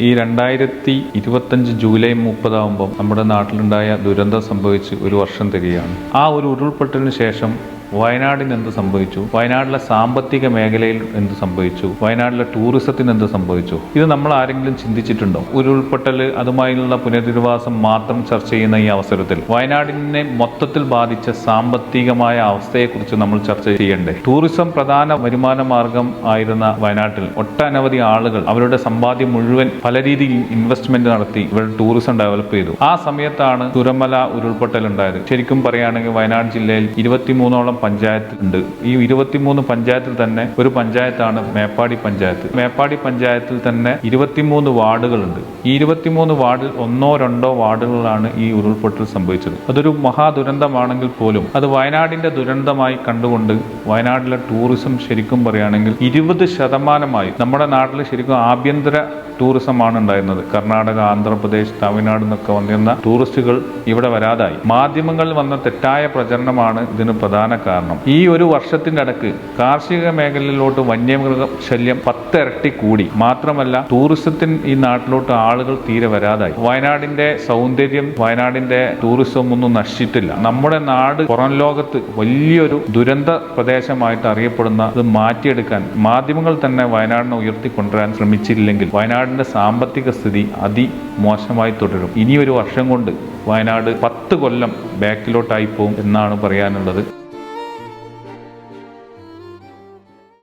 ഈ രണ്ടായിരത്തി ഇരുപത്തഞ്ച് ജൂലൈ മുപ്പതാകുമ്പോൾ നമ്മുടെ നാട്ടിലുണ്ടായ ദുരന്തം സംഭവിച്ച് ഒരു വർഷം തികയാണ് ആ ഒരു ഉരുൾപൊട്ടലിന് ശേഷം വയനാടിന് എന്ത് സംഭവിച്ചു? വയനാട്ടിലെ സാമ്പത്തിക മേഖലയിൽ എന്ത് സംഭവിച്ചു? വയനാട്ടിലെ ടൂറിസത്തിന് എന്ത് സംഭവിച്ചു? ഇത് നമ്മൾ ആരെങ്കിലും ചിന്തിച്ചിട്ടുണ്ടോ? ഉരുൾപൊട്ടൽ അതുമായുള്ള പുനരധിവാസം മാത്രം ചർച്ച ചെയ്യുന്ന ഈ അവസരത്തിൽ വയനാടിനെ മൊത്തത്തിൽ ബാധിച്ച സാമ്പത്തികമായ അവസ്ഥയെക്കുറിച്ച് നമ്മൾ ചർച്ച ചെയ്യണ്ടേ? ടൂറിസം പ്രധാന വരുമാന മാർഗം ആയിരുന്ന വയനാട്ടിൽ ഒട്ടനവധി ആളുകൾ അവരുടെ സമ്പാദ്യം മുഴുവൻ പല രീതിയിൽ ഇൻവെസ്റ്റ്മെന്റ് നടത്തി ഇവർ ടൂറിസം ഡെവലപ്പ് ചെയ്തു. ആ സമയത്താണ് തുരമല ഉരുൾപൊട്ടൽ ഉണ്ടായത്. ശരിക്കും പറയുകയാണെങ്കിൽ വയനാട് ജില്ലയിൽ ഇരുപത്തിമൂന്നോളം പഞ്ചായത്ത് ഉണ്ട് ഈ ഇരുപത്തിമൂന്ന് പഞ്ചായത്തിൽ തന്നെ ഒരു പഞ്ചായത്താണ് മേപ്പാടി പഞ്ചായത്ത്. മേപ്പാടി പഞ്ചായത്തിൽ തന്നെ ഇരുപത്തിമൂന്ന് വാർഡുകളുണ്ട്. ഈ ഇരുപത്തിമൂന്ന് വാർഡിൽ ഒന്നോ രണ്ടോ വാർഡുകളിലാണ് ഈ ഉരുൾപൊട്ടൽ സംഭവിച്ചത്. അതൊരു മഹാദുരന്തമാണെങ്കിൽ പോലും അത് വയനാടിന്റെ ദുരന്തമായി കണ്ടുകൊണ്ട് വയനാട്ടിലെ ടൂറിസം ശരിക്കും പറയുകയാണെങ്കിൽ ഇരുപത് ശതമാനമായി നമ്മുടെ നാട്ടിൽ ശരിക്കും ആഭ്യന്തര ടൂറിസമാണ് ഉണ്ടായിരുന്നത് കർണാടക ആന്ധ്രാപ്രദേശ് തമിഴ്നാട് നിന്നൊക്കെ വന്നിരുന്ന ടൂറിസ്റ്റുകൾ ഇവിടെ വരാതായി. മാധ്യമങ്ങളിൽ വന്ന തെറ്റായ പ്രചരണമാണ് ഇതിന് പ്രധാന കാരണം. ഈ ഒരു വർഷത്തിന്റെ അടക്ക് കാർഷിക മേഖലയിലോട്ട് വന്യമൃഗ ശല്യം പത്തിരട്ടി കൂടി. മാത്രമല്ല ടൂറിസത്തിന് ഈ നാട്ടിലോട്ട് ആളുകൾ തീരെ വരാതായി. വയനാടിന്റെ സൗന്ദര്യം വയനാടിന്റെ ടൂറിസം ഒന്നും നശിച്ചിട്ടില്ല. നമ്മുടെ നാട് പുറം ലോകത്ത് വലിയൊരു ദുരന്ത പ്രദേശമായിട്ട് അറിയപ്പെടുന്ന ഇത് മാറ്റിയെടുക്കാൻ മാധ്യമങ്ങൾ തന്നെ വയനാടിനെ ഉയർത്തിക്കൊണ്ടുവരാൻ ശ്രമിച്ചില്ലെങ്കിൽ വയനാടിന്റെ സാമ്പത്തിക സ്ഥിതി അതിമോശമായി തുടരും. ഇനിയൊരു വർഷം കൊണ്ട് വയനാട് പത്ത് കൊല്ലം ബാക്കിലോട്ടായി പോകും എന്നാണ് പറയാനുള്ളത്.